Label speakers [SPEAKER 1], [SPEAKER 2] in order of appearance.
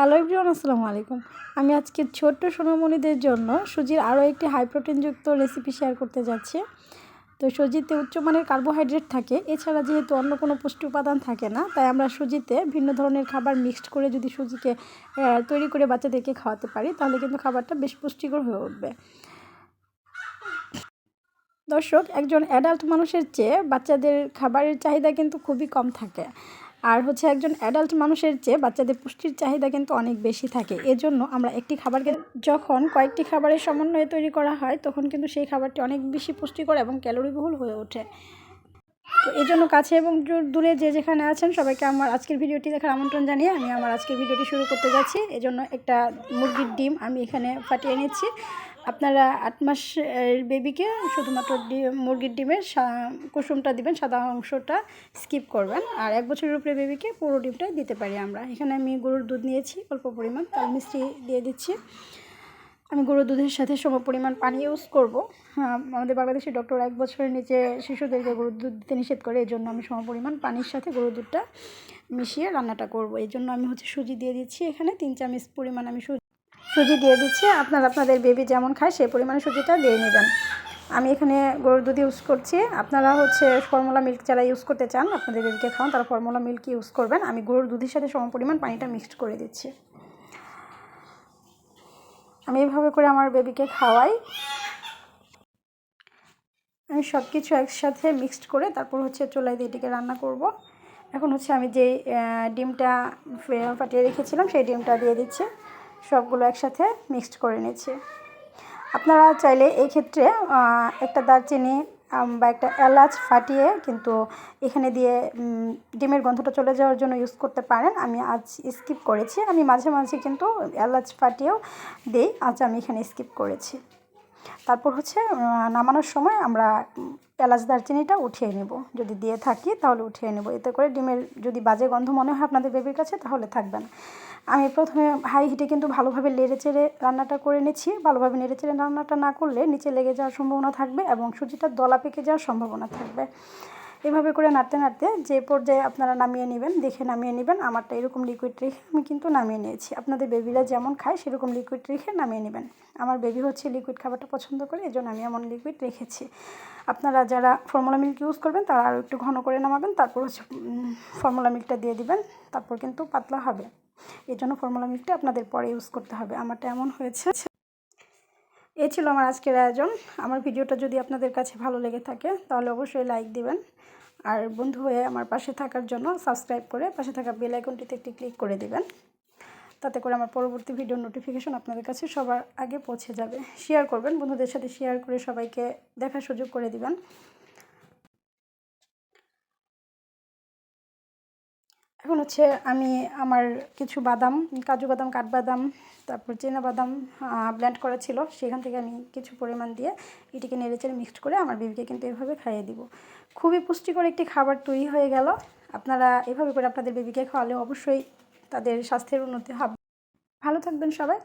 [SPEAKER 1] Hello everyone, আসসালামু আলাইকুম। আমি আজকে ছোট্ট সোনামণিদের জন্য সুজির আরও একটি হাই প্রোটিনযুক্ত রেসিপি শেয়ার করতে যাচ্ছি। তো সুজিতে উচ্চমানের কার্বোহাইড্রেট থাকে, এছাড়া যেহেতু অন্য কোনো পুষ্টি উপাদান থাকে না, তাই আমরা সুজিতে ভিন্ন ধরনের খাবার মিক্সড করে যদি সুজিকে তৈরি করে বাচ্চাদেরকে খাওয়াতে পারি, তাহলে কিন্তু খাবারটা বেশ পুষ্টিকর হয়ে উঠবে। দর্শক, একজন অ্যাডাল্ট মানুষের চেয়ে বাচ্চাদের খাবারের চাহিদা কিন্তু খুবই কম থাকে। আর হচ্ছে একজন অ্যাডাল্ট মানুষের চেয়ে বাচ্চাদের পুষ্টির চাহিদা কিন্তু অনেক বেশি থাকে। এজন্য আমরা একটি খাবারকে যখন কয়েকটি খাবারের সমন্বয়ে তৈরি করা হয়, তখন কিন্তু সেই খাবারটি অনেক বেশি পুষ্টিকর এবং ক্যালোরিবহুল হয়ে ওঠে। তো এই জন্য কাছে এবং দূর- যে যেখানে আছেন, সবাইকে আমার আজকের ভিডিওটি দেখার আমন্ত্রণ জানিয়ে আমি আমার আজকের ভিডিওটি শুরু করতে যাচ্ছি। এজন্য একটা মুরগির ডিম আমি এখানে ফাটিয়ে নিচ্ছি। আপনারা আট মাসের বেবিকে শুধুমাত্র মুরগির ডিমের কুসুমটা দিবেন সাদা অংশটা স্কিপ করবেন। আর এক বছরের উপরে বেবিকে পুরো ডিমটাই দিতে পারি আমরা। এখানে আমি গরুর দুধ নিয়েছি অল্প পরিমাণ তাল মিষ্টি দিয়ে দিচ্ছি। আমি গরুর দুধের সাথে সম পরিমাণ পানি ইউজ করব। হ্যাঁ, আমাদের বাংলাদেশের ডক্টর এক বছরের নিচে শিশুদেরকে গরুর দুধ দিতে নিষেধ করে এই জন্য আমি সম পরিমাণ পানির সাথে গরুর দুধটা মিশিয়ে রান্নাটা করব। এই জন্য আমি হচ্ছে সুজি দিয়ে দিচ্ছি। এখানে তিন চামচ পরিমাণ আমি সুজি সুজি দিয়ে দিচ্ছি। আপনারা আপনাদের বেবি যেমন খায় সেই পরিমাণে সুজিটা দিয়ে নেবেন। আমি এখানে গরুর দুধ ইউজ করছি। আপনারা হচ্ছে ফর্মুলা মিল্ক যারা ইউজ করতে চান, আপনাদের বেবিকে খাওয়ান, তারা ফর্মুলা মিল্ক ইউজ করবেন। আমি গরুর দুধের সাথে সম পরিমাণ পানিটা মিক্সড করে দিচ্ছি। আমি এভাবে করে আমার বেবিকে খাওয়াই। আমি সব কিছু একসাথে মিক্সড করে তারপর হচ্ছে চুলায় দিয়ে এটিকে রান্না করব। এখন হচ্ছে আমি যে ডিমটা ফাটিয়ে রেখেছিলাম, সেই ডিমটা দিয়ে দিচ্ছি। সবগুলো একসাথে মিক্সড করে নিচ্ছি। আপনারা চাইলে এই ক্ষেত্রে একটা দারচিনি বা একটা এলাচ ফাটিয়ে কিন্তু এখানে দিয়ে ডিমের গন্ধটা চলে যাওয়ার জন্য ইউজ করতে পারেন। আমি আজ স্কিপ করেছি। আমি মাঝে মাঝে কিন্তু এলাচ ফাটিয়েও দিই। আজ আমি এখানে স্কিপ করেছি। তারপর হচ্ছে নামানোর সময় আমরা এলাচ দারচিনিটা উঠিয়ে নেব। যদি দিয়ে থাকি তাহলে উঠিয়ে নেব। এতে করে ডিমের যদি বাজে গন্ধ মনে হয় আপনাদের বেবির কাছে, তাহলে থাকবে না। আমি প্রথমে হাই হিটে কিন্তু ভালোভাবে নেড়ে চেড়ে রান্নাটা করে নিচ্ছি। ভালোভাবে নেড়ে চেড়ে রান্নাটা না করলে নিচে লেগে যাওয়ার সম্ভাবনা থাকবে এবং সুজিটা দলা পেকে যাওয়ার সম্ভাবনা থাকবে। এভাবে করে নাড়তে নাড়তে যে পর্যায়ে আপনারা নামিয়ে নেবেন, দেখে নামিয়ে নেবেন, আমারটা এরকম লিকুইড রেখে আমি কিন্তু নামিয়ে নিয়েছি। আপনাদের বেবিরা যেমন খায় সেরকম লিকুইড রেখে নামিয়ে নেবেন। আমার বেবি হচ্ছে লিকুইড খাবারটা পছন্দ করে এই আমি এমন লিকুইড রেখেছি। আপনারা যারা ফর্মুলা মিল্ক ইউজ করবেন, তারা আরও একটু ঘন করে নামাবেন, তারপর হচ্ছে ফর্মুলা মিল্কটা দিয়ে দিবেন, তারপর কিন্তু পাতলা হবে। এই জন্য ফর্মুলা মিল্কটা আপনাদের পরে ইউজ করতে হবে। আমারটা এমন হয়েছে এই ছিল আমার আজকের আয়োজন। আমার ভিডিওটা যদি আপনাদের কাছে ভালো লেগে থাকে, তাহলে অবশ্যই লাইক দিবেন। আর বন্ধু হয়ে আমার পাশে থাকার জন্য সাবস্ক্রাইব করে পাশে থাকা বেল আইকনটিতে একটি ক্লিক করে দিবেন। তাতে করে আমার পরবর্তী ভিডিওর নোটিফিকেশন আপনাদের কাছে সবার আগে পৌঁছে যাবে। শেয়ার করবেন, বন্ধুদের সাথে শেয়ার করে সবাইকে দেখার সুযোগ করে দিবেন। এখন হচ্ছে আমি আমার কিছু বাদাম, কাজু বাদাম, কাঠবাদাম, তারপর চেনা বাদাম ব্ল্যান্ড করা ছিল। সেখান থেকে আমি কিছু পরিমাণ দিয়ে এটিকে নেড়েচেড়ে মিক্সড করে আমার বেবিকে কিন্তু এভাবে খাইয়ে দিব। খুবই পুষ্টিকর একটি খাবার তৈরি হয়ে গেল। আপনারা এভাবে করে আপনাদের বেবিকে খাওয়ালে অবশ্যই তাদের স্বাস্থ্যের উন্নতি হবে। ভালো থাকবেন সবাই